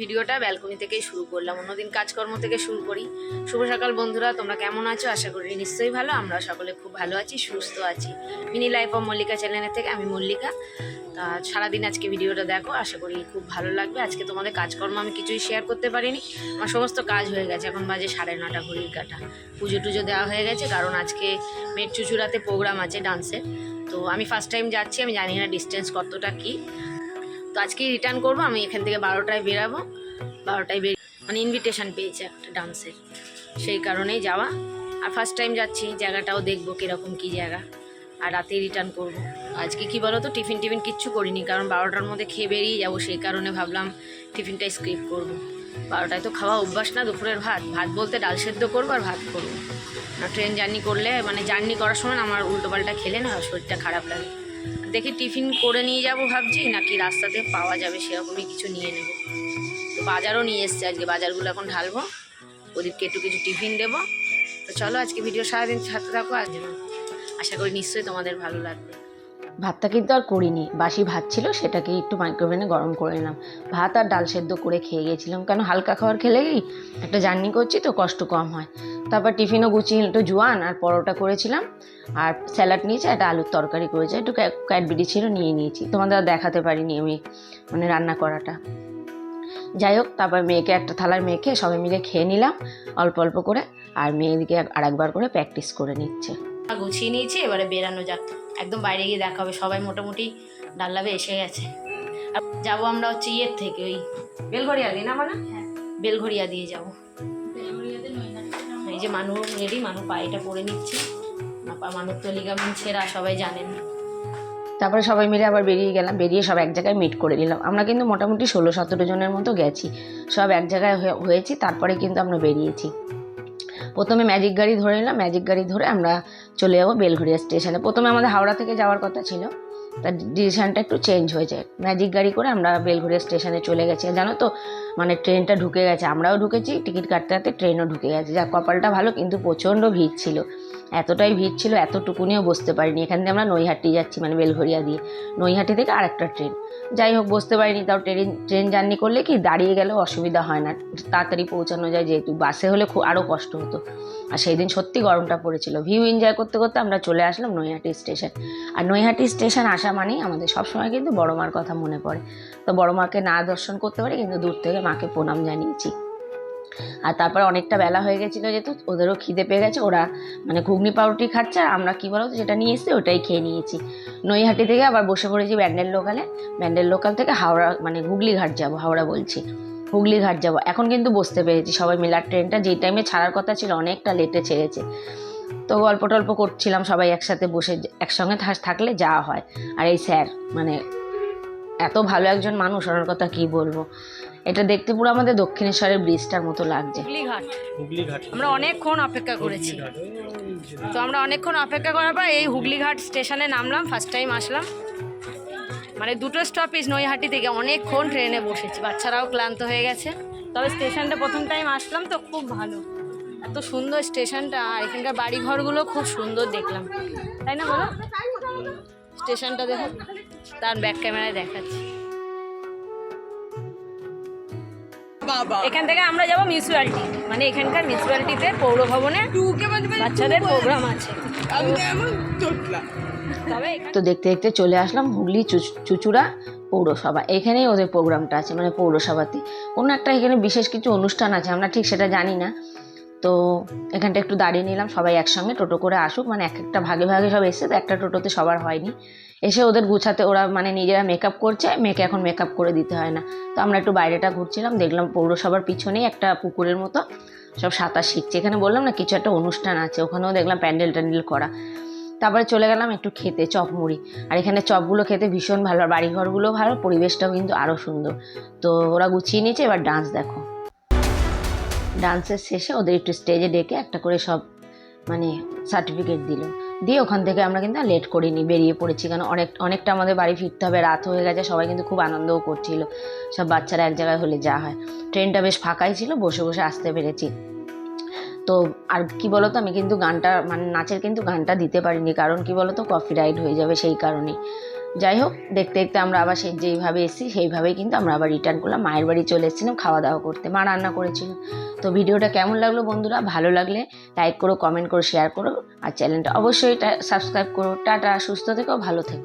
ভিডিওটা ব্যালকনি থেকেই শুরু করলাম। অন্যদিন কাজকর্ম থেকে শুরু করি। শুভ সকাল বন্ধুরা, তোমরা কেমন আছো? আশা করি নিশ্চয়ই ভালো। আমরা সকলে খুব ভালো আছি, সুস্থ আছি। মিনি লাইফ অফ মল্লিকা চ্যানেলের থেকে আমি মল্লিকা। তা সারাদিন আজকে ভিডিওটা দেখো, আশা করি খুব ভালো লাগবে। আজকে তোমাদের কাজকর্ম আমি কিছুই শেয়ার করতে পারিনি। আমার সমস্ত কাজ হয়ে গেছে। এখন বাজে সাড়ে নটা ঘড়ির কাটা। পুজো টুজো দেওয়া হয়ে গেছে, কারণ আজকে মেট চুচুড়াতে প্রোগ্রাম আছে ডান্সের তো আমি ফার্স্ট টাইম যাচ্ছি, আমি জানি না ডিস্টেন্স কতটা কী। তো আজকে রিটার্ন করব, আমি এখান থেকে বারোটায় বেরাবো। বারোটায় বের মানে ইনভিটেশন পেয়েছে একটা ডান্সের সেই কারণেই যাওয়া। আর ফার্স্ট টাইম যাচ্ছি, জায়গাটাও দেখব কীরকম কী জায়গা। আর রাতেই রিটার্ন করব। আজকে কি বলো তো টিফিন টিফিন কিচ্ছু করিনি, কারণ বারোটার মধ্যে খেয়ে বেরিয়ে যাব। সেই কারণে ভাবলাম টিফিনটাই স্কিপ করব। বারোটায় তো খাওয়া অভ্যাস না, দুপুরের ভাত। ভাত বলতে ডাল সেদ্ধ করব আর ভাত করব। ট্রেন জার্নি করলে মানে জার্নি করার সময় আমার উল্টোপাল্টা খেলে না, শরীরটা খারাপ লাগে। দেখি টিফিন করে নিয়ে যাব ভাবছি, নাকি রাস্তাতে পাওয়া যাবে সেরকমই কিছু নিয়ে নেব। তো বাজারও নিয়ে এসছে আজকে, বাজারগুলো এখন ঢালবো। ওদেরকে একটু কিছু টিফিন দেবো। তো চলো আজকে ভিডিও সারাদিন সাথে থাকো, আজ আশা করি নিশ্চয়ই তোমাদের ভালো লাগবে। ভাতটা কিন্তু আর করিনি, বাসি ভাত ছিল সেটাকে একটু মাইক্রোওভেনে গরম করে নিলাম। ভাত আর ডাল সেদ্ধ করে খেয়ে গেছিলাম, কেন হালকা খাবার খেলে খেলেই একটা জার্নি করছি তো, কষ্ট কম হয়। তারপর টিফিনও গুছিয়ে একটু জোয়ান আর পরোটা করেছিলাম আর স্যালাড নিয়েছি একটা আলুর তরকারি করেছি একটু ক্যাডবেরি ছিল নিয়ে নিয়েছি। তোমাদের দেখাতে পারিনি আমি মানে রান্না করাটা। যাই হোক তারপর মেয়েকে একটা থালার মেয়েকে সবাই মিলে খেয়ে নিলাম অল্প অল্প করে আর মেয়েদিকে আর একবার করে প্র্যাকটিস করে নিচ্ছে। গুছিয়ে নিয়েছি এবারে বেরানো যাক। একদম বাইরে গিয়ে দেখা হবে সবাই মোটামুটি ডাল্লাবে এসে গেছে। আর যাব আমরা হচ্ছে ইয়ের থেকে ওই বেলঘড়িয়া দিয়ে না মানে? বেলঘরিয়া দিয়ে যাব। যে মানুষ রেডি মানুষ পায়েটা পরে নিচ্ছে। মানুষ তো লিগামেন্ট ছেঁড়া, সবাই জানেন। তারপরে সবাই মিলে আবার বেরিয়ে গেলাম, বেরিয়ে সব এক জায়গায় মিট করে নিলাম। আমরা কিন্তু মোটামুটি ষোলো সতেরো জনের মতো গেছি। সব এক জায়গায় হয়ে- হয়েছি, তারপরে কিন্তু আমরা বেরিয়েছি। প্রথমে ম্যাজিক গাড়ি ধরে নিলাম ম্যাজিক গাড়ি ধরে আমরা চলে যাব বেলঘরিয়া স্টেশনে প্রথমে আমাদের হাওড়া থেকে যাওয়ার কথা ছিল তার ডিসিশানটা একটু চেঞ্জ হয়েছে ম্যাজিক গাড়ি করে আমরা বেলঘরিয়া স্টেশনে চলে গেছি। জানো তো মানে ট্রেনটা ঢুকে গেছে। আমরাও ঢুকেছি, টিকিট কাটতে কাটতে ট্রেনও ঢুকে গেছে। যা কপালটা ভালো, কিন্তু প্রচণ্ড ভিড় ছিল। এতটাই ভিড় ছিল, এতটুকুনিও বসতে পারিনি। এখান থেকে আমরা নৈহাটি যাচ্ছি মানে বেলঘরিয়া দিয়ে। নৈহাটি থেকে আরেকটা ট্রেন। যাই হোক, বসতে পারিনি, তাও ট্রেন ট্রেন জার্নি করলে কি দাঁড়িয়ে গেলেও অসুবিধা হয় না। তাড়াতাড়ি পৌঁছানো যায়, যেহেতু বাসে হলে খুব আরও কষ্ট হতো। আর সেই দিন সত্যি গরমটা পড়েছিল। ভিউ এনজয় করতে করতে আমরা চলে আসলাম নৈহাটি স্টেশন। আর নৈহাটি স্টেশন আসা মানেই আমাদের সবসময় কিন্তু বড় মার কথা মনে পড়ে। তো বড় মাকে না দর্শন করতে পারি, কিন্তু দূর থেকে মাকে প্রণাম জানিয়েছি। আর তারপর অনেকটা বেলা হয়ে গেছিল যেহেতু, ওদেরও খিদে পেয়ে গেছে, ওরা মানে ঘুগনি পাউরুটি খাচ্ছে, আর আমরা কী বলো যেটা নিয়ে এসেছি ওটাই খেয়ে নিয়েছি। নৈহাটি থেকে আবার বসে পড়েছি ব্যান্ডেল লোকালে। ব্যান্ডেল লোকাল থেকে হাওড়া মানে ঘাট যাব, হাওড়া বলছি। ঘাট যাব। এখন কিন্তু বসতে পেরেছি, সবাই মিলে আর ট্রেনটা যেই টাইমে ছাড়ার কথা ছিল অনেকটা লেটে ছেড়েছে। তো গল্প টল্প করছিলাম, সবাই একসাথে বসে একসঙ্গে থাকলে যাওয়া হয়। আর এই স্যার মানে এত ভালো একজন মানুষ, ওনার কথা কি বলব? এটা দেখতে পুরো আমাদের দক্ষিণেশ্বরের ব্রিজটার মতো লাগছে। হুগলিঘাট। আমরা অনেকক্ষণ অপেক্ষা করেছি। তো আমরা অনেকক্ষণ অপেক্ষা করার পর এই হুগলিঘাট স্টেশনে নামলাম ফার্স্ট টাইম আসলাম। মানে দুটো স্টপেজ নৈহাটি থেকে অনেকক্ষণ ট্রেনে বসেছি। বাচ্চারাও ক্লান্ত হয়ে গেছে। তবে স্টেশনটা প্রথম টাইম আসলাম তো খুব ভালো। এত সুন্দর স্টেশনটা আর এখানকার বাড়িঘরগুলো খুব সুন্দর দেখলাম। তাই না বলো? স্টেশনটা দেখুন তার ব্যাক ক্যামেরায় দেখাচ্ছি। এখান থেকে আমরা যাব মিউনিসিপ্যালিটি মানে এখানকার মিউনিসিপ্যালিটিতে পৌর ভবনে বাচ্চাদের প্রোগ্রাম আছে। তো দেখতে দেখতে চলে আসলাম হুগলি চুচ- চুচুড়া পৌরসভা। এখানেই ওদের প্রোগ্রামটা আছে মানে পৌরসভাতে। কোনো একটা এখানে বিশেষ কিছু অনুষ্ঠান আছে আমরা ঠিক সেটা জানি না। তো এখানটা একটু দাঁড়িয়ে নিলাম, সবাই একসঙ্গে টোটো করে আসুক। মানে এক একটা ভাগে ভাগে সব এসে তো একটা টোটোতে সবার হয়নি। এসে ওদের গুছাতে, ওরা মানে নিজেরা মেকআপ করছে, মেয়েকে এখন মেকআপ করে দিতে হয় না। তো আমরা একটু বাইরেটা ঘুরছিলাম, দেখলাম পৌরসভার পিছনেই একটা পুকুরের মতো সব সাঁতার শিখছে। এখানে বললাম না, কিছু একটা অনুষ্ঠান আছে, ওখানেও দেখলাম প্যান্ডেল ট্যান্ডেল করা। তারপরে চলে গেলাম একটু খেতে চপ মুড়ি আর এখানে চপগুলো খেতে ভীষণ ভালো, আর বাড়িঘরগুলো ভালো, পরিবেশটাও কিন্তু আরও সুন্দর। তো ওরা গুছিয়ে নিয়েছে, এবার ডান্স দেখো। ডান্সের শেষে ওদের একটু স্টেজে ডেকে একটা করে সব মানে সার্টিফিকেট দিল। দিয়ে ওখান থেকে আমরা কিন্তু লেট করিনি, বেরিয়ে পড়েছি। কারণ অনেক, অনেকটা আমাদের বাড়ি ফিরতে হবে, রাত হয়ে গেছে, সবাই কিন্তু খুব আনন্দও করছিল। সব বাচ্চারা এক জায়গায় হলে যা হয়। ট্রেনটা বেশ ফাঁকাই ছিল, বসে বসে আসতে পেরেছি। তো আর কি বলতো, আমি কিন্তু গানটা মানে নাচের কিন্তু গানটা দিতে পারিনি। কারণ কি বলতো কপি রাইট হয়ে যাবে সেই কারণেই। যাই হোক দেখতে দেখতে আমরা আবার সেই যেইভাবে এসেছি, সেইভাবেই কিন্তু আমরা আবার রিটার্ন করলাম। মায়ের বাড়ি চলে এসেছিলাম খাওয়া দাওয়া করতে। মা রান্না করেছিল। তো ভিডিওটা কেমন লাগল বন্ধুরা? ভালো লাগলে লাইক করো কমেন্ট করো শেয়ার করো। আর চ্যানেলটা অবশ্যই সাবস্ক্রাইব করো। টাটা, সুস্থ থেকো, ভালো থেকো।